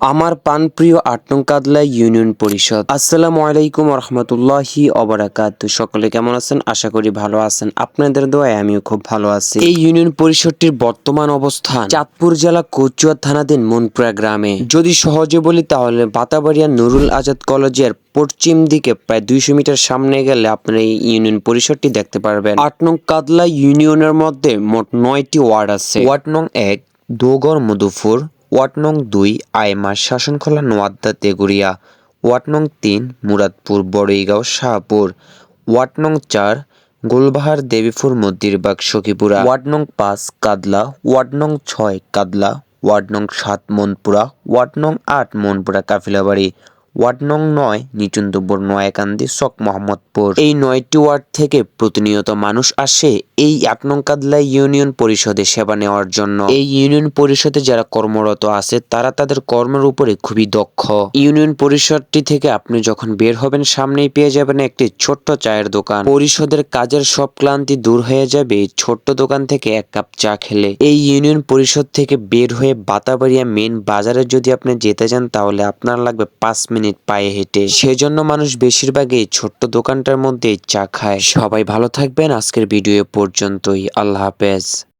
আমার পানপ্রিয় আটনং কাদলা ইউনিয়ন পরিষদ। আসসালামু আলাইকুম রহমতুল্লাহি অবরাকাত সকলে কেমন আছেন? আশা করি ভালো আছেন। আপনাদের দোয়ায় আমিও খুব ভালো আছি। এই ইউনিয়ন পরিষদটির বর্তমান অবস্থান চাঁদপুর জেলা কচুয়া থানাধীন মনপুরা গ্রামে। যদি সহজে বলি তাহলে বাতাবাড়িয়া নুরুল আজাদ কলেজের পশ্চিম দিকে প্রায় দুইশো মিটার সামনে গেলে আপনারা এই ইউনিয়ন পরিষদটি দেখতে পারবেন। আট নং কাদলা ইউনিয়নের মধ্যে মোট নয়টি ওয়ার্ড আছে। ওয়ার্ড নং এক দোগর মধুপুর ওয়ার্ড নং দুই আয়মার শাসনখোলা নোয়াদ্দা তেগুড়িয়া ওয়ার্ড নং তিন মুরাদপুর বড়ইগাঁও শাহপুর ওয়ার্ড নং চার গোলবাহার দেবীপুর মদ্দিরবাগ সখীপুরা ওয়ার্ড নং পাঁচ কাদলা ওয়ার্ড নং ছয় কাদলা ওয়ার্ড নং সাত মনপুরা ওয়ার্ড নং আট মনপুরা কাফিলাবাড়ি ওয়ার্ড নং নয় নিচুন্দপুর নয়াকান্দি শক মোহাম্মদপুর। এই নয়টি ওয়ার্ড থেকে প্রতিনিয়ত মানুষ আসে এই আট নং কাদলা ইউনিয়ন পরিষদে সেবা নেওয়ার জন্য। এই ইউনিয়ন পরিষদে যারা কর্মরত আছে, তারা তাদের কর্মের উপরে খুবই দক্ষ। ইউনিয়ন পরিষদটি থেকে আপনি যখন বের হবেন, সামনেই পেয়ে যাবেন একটি ছোট্ট চায়ের দোকান। পরিষদের কাজের সব ক্লান্তি দূর হয়ে যাবে, এই ছোট্ট দোকান থেকে এক কাপ চা খেলে। এই ইউনিয়ন পরিষদ থেকে বের হয়ে বাতাবাড়িয়া মেন বাজারে যদি আপনি যেতে চান, তাহলে আপনার লাগবে পাঁচ মিনিট পায়ে হেঁটে। সেজন্য মানুষ বেশিরভাগই ছোট্ট দোকানটার মধ্যে চা খায়। সবাই ভালো থাকবেন। আজকের ভিডিও পর্যন্তই। আল্লাহ হাফেজ।